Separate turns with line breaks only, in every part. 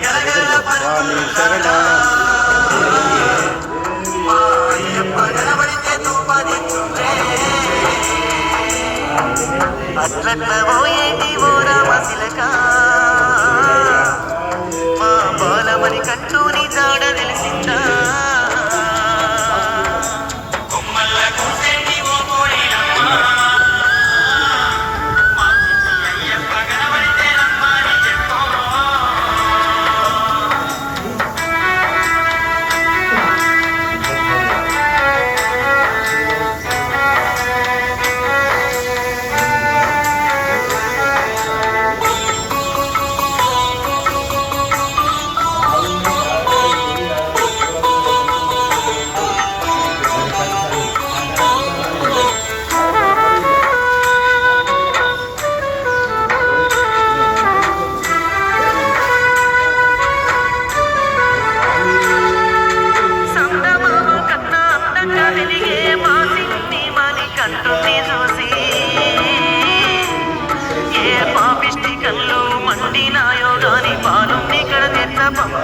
స్వామి శరణ
అట్లట్ల పోయేటి ఓ రామశిలకా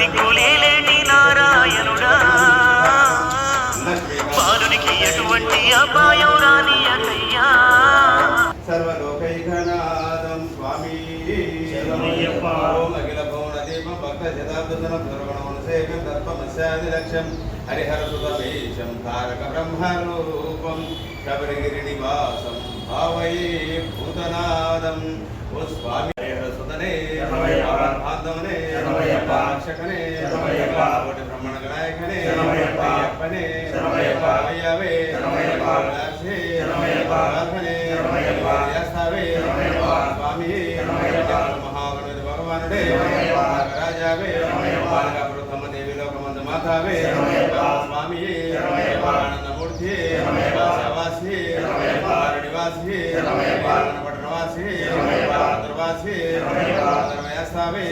దిక్కులేలేని
నారాయణుడా. బాలునికి ఎటువంటి
అపాయం రాని అయ్యా
సర్వలోకైకనాథం స్వామి. ఓం అఖిల భవన దేవ భక్త శతాబ్దనం సర్వణ తత్వమస్యాది లక్ష్యం హరిహర సుతమేశం తారక బ్రహ్మరూపం శబరిగిరి నివాసం భావయే భూతనాదం ఓ స్వామి. రక్షకనే కోటి బ్రహ్మణ నాయకనే అయ్యప్పనే అయ్యవే రాజే రాధనే స్వామి పట్టణవాసి దుర్వాసి ధర్మయాసావే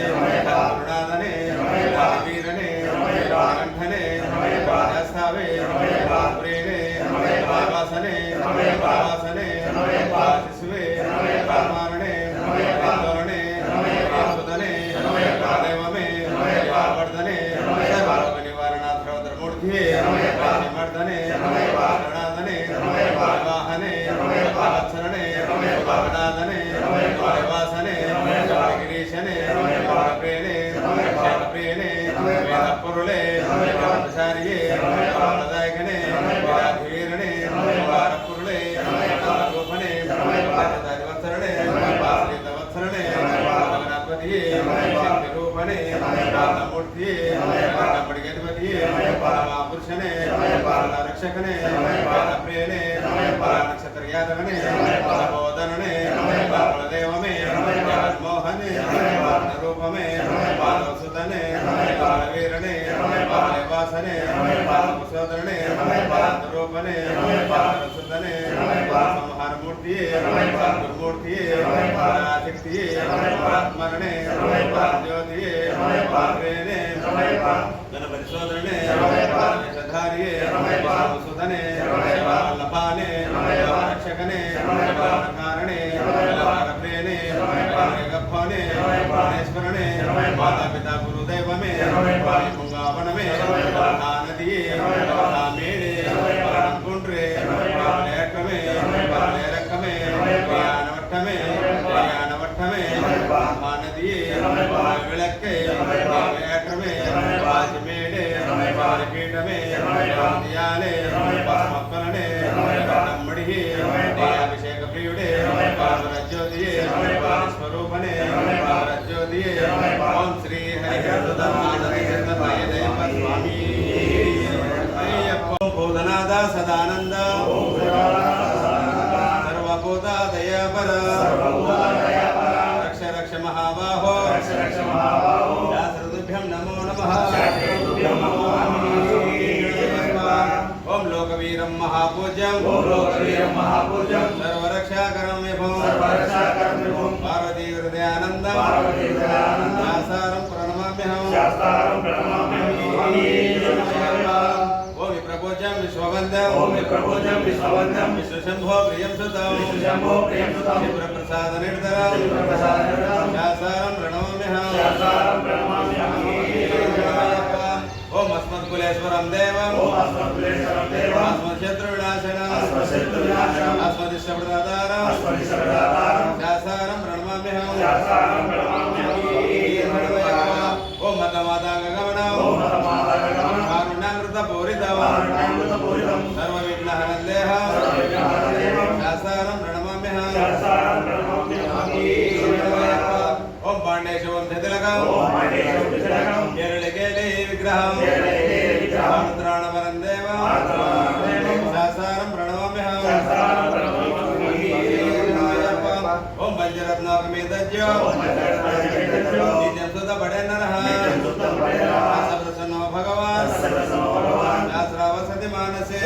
ಮಹಾಪುರುಷನೇ ಬಾಲ ರಕ್ಷಕನೇ ಬಾಲ ಪ್ರಿಯನೇ ಬಾಲ ನಕ್ಷತ್ರ ಯಾದವನೇ ಬಾಲ ಬೋಧನನೇ ಬಾಲ ದೇವಮೇ ಬಾಲ ಮೋಹನೇ ಬಾಲ ರೂಪಮೇ ಬಾಲ ಸುತನೇ ಬಾಲ ವೀರನೇ ಬಾಲ ವಾಸನೆ ಬಾಲ ಸೋದರನೇ ಬಾಲ ರೂಪನೇ ಬಾಲ ಸುತನೇ ಬಾಲ ಸಂಹಾರ ಮೂರ್ತಿಯೇ ಬಾಲ ಗುರುಮೂರ್ತಿಯೇ ಬಾಲ ಶಕ್ತಿಯೇ ಬಾಲ ಸ್ಮರಣೆ ಬಾಲ ಜ್ಯೋತಿಯೇ ಬಾಲ ಪ್ರೇನೇ సోదరనే ధారియే సుధనే లభానే రక్షకనే కారణే ప్రేణే గర్భనే గణేశ్వరనే మాతా పితా గురుదైవమే పుంగావనమే ओम प्रभोजम विश्ववंदम विश्वशंभो प्रियं सदाम विश्वशंभो
प्रियं
सदाम शिवप्रसाद निर्धरा शिवप्रसाद निर्धरा शासारं प्रणमाम्यहं शासारं प्रणमाम्यहं ओम अस्मत्कुलेश्वरं देवं ओम अस्मत्कुलेश्वरं देवं अस्मत्क्षेत्रविनाशनं अस्मत्क्षेत्रविनाशनं अस्मदिष्टप्रदातारं अस्मदिष्टप्रदातारं शासारं प्रणमाम्यहं शासारं प्रणमाम्यहं ओम मतमादागमनं ओम मतमादागमनं कारुण्यामृतपूरितं कारुण्यामृतपूरितं శాస్త్రారం ప్రణమామ్యమి ఓం పాండేశ వంశతిలకం
ఓం విగ్రహం
కేరళకేళి విగ్రహం కేరళకేళి ఓం నిత్యం సుత భగవాన్. శాస్త్రావసతి మానసే